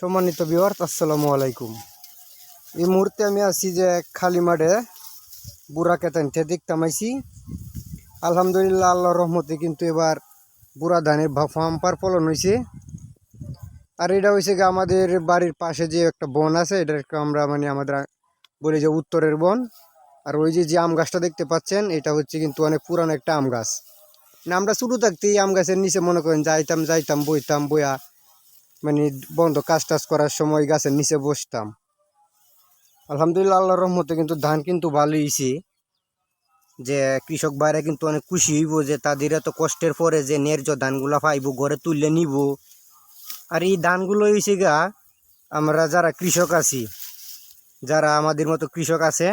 সম্মানিত বিহার আসসালামু আলাইকুম। এই মুহূর্তে আমি আছি যে খালি মাঠে বুড়া কেতানতে দেখতাম আইছি আলহামদুলিল্লাহ আল্লাহ রহমতে কিন্তু এবার বুড়া ধানের ফাম্পার ফলন হয়েছে আর এটা হয়েছে কি আমাদের বাড়ির পাশে যে একটা বন আছে এটাকে আমরা মানে আমাদের বলি যে উত্তরের বন। আর ওই যে যে আম গাছটা দেখতে পাচ্ছেন, এটা হচ্ছে কিন্তু অনেক পুরানো একটা আম গাছ। না আমরা শুরু থাকতেই আম গাছের নিচে মনে করেন যাইতাম যাইতাম, বইতাম, বইয়া মানে বন্ধ কাজ টাজ করার সময় গাছের নিচে বসতাম। আলহামদুলিল্লাহ, আল্লাহর রহমতে কিন্তু ধান কিন্তু ভালো হয়েছে। যে কৃষক বাইরে কিন্তু অনেক খুশি হইব যে তাদের এত কষ্টের পরে যে ন্যায্য ধানগুলা পাইব, ঘরে তুললে নিব। আর এই ধানগুলো হয়েছে গা, আমরা যারা কৃষক আছি, যারা আমাদের মতো কৃষক আছে,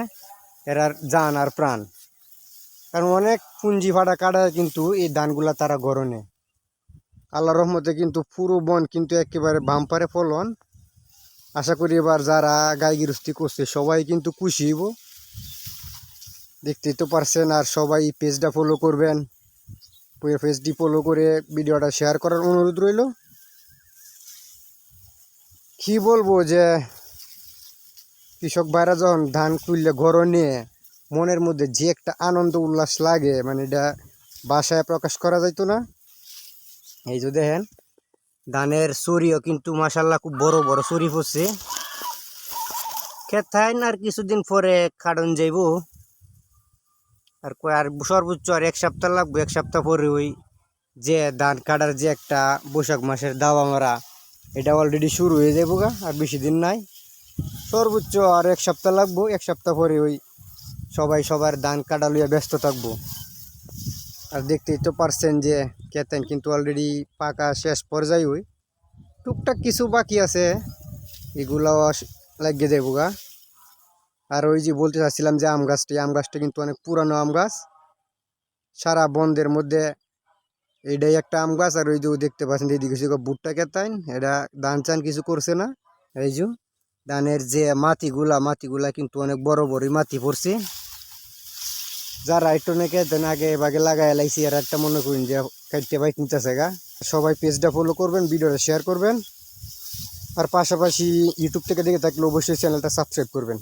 এরা জান আর প্রাণ। কারণ অনেক পুঞ্জি ফাটা কাটায় কিন্তু এই ধানগুলা তারা গরনে আল্লাহ রহমতে কিন্তু পুরো বন কিন্তু একেবারে বাম্পারে ফলন। আশা করি এবার যারা গাই গৃহস্থী করছে, সবাই কিন্তু খুশি হইব। দেখতেই তো পারছেন, আর সবাই পেজটা ফলো করবেন। পেজটি ফলো করে ভিডিওটা শেয়ার করার অনুরোধ রইল। কি বলব যে, কৃষক ভাইরা যখন ধান তুললে ঘর নিয়ে মনের মধ্যে যে একটা আনন্দ উল্লাস লাগে মানে এটা বাসায় প্রকাশ করা যাইতো না। এই যে দেখেন, ধানের সরিও কিন্তু মাসাল্লাহ খুব বড় বড় সরি পড়ছে। খেত থাইন আর কিছুদিন পরে কাটন যাইব। আর আর সর্বোচ্চ আর এক সপ্তাহ লাগবো, এক সপ্তাহ পরে ওই যে ধান কাটার যে একটা বৈশাখ মাসের দাওয়া মারা, এটা অলরেডি শুরু হয়ে যাব গা, আর বেশি দিন নাই। সর্বোচ্চ আর এক সপ্তাহ লাগবো, এক সপ্তাহ পরে ওই সবাই সবার ধান কাটা লইয়া ব্যস্ত থাকব। আর দেখতেই তো পারছেন যে কেতেন কিন্তু অলরেডি পাকা শেষ পর্যায়ে ওই। টুকটাক কিছু বাকি আছে, এগুলাও লাগিয়ে দেবো গা। আর ওই যে বলতে চাচ্ছিলাম যে আম গাছটি, আম গাছটা কিন্তু অনেক পুরানো আম গাছ। সারা বন্ধের মধ্যে এইটাই একটা আম গাছ, আর ওই যে দেখতে পাচ্ছেন এদিকে কিছু ভুট্টা কেতাইন এটা ধান চান কিছু করছে না। এই যে, ধানের যে মাটিগুলা মাটিগুলা কিন্তু অনেক বড় বড়ই মাটি পড়ছে। যারা একটু নাকি দেন আগে এভাগে লাগাই লাইছি, আর একটা মনে করেন যে কাটতে বাইক নিতেছে গা। সবাই পেজটা ফলো করবেন, ভিডিওটা শেয়ার করবেন। আর পাশাপাশি ইউটিউব থেকে দেখে থাকলে অবশ্যই চ্যানেলটা সাবস্ক্রাইব করবেন।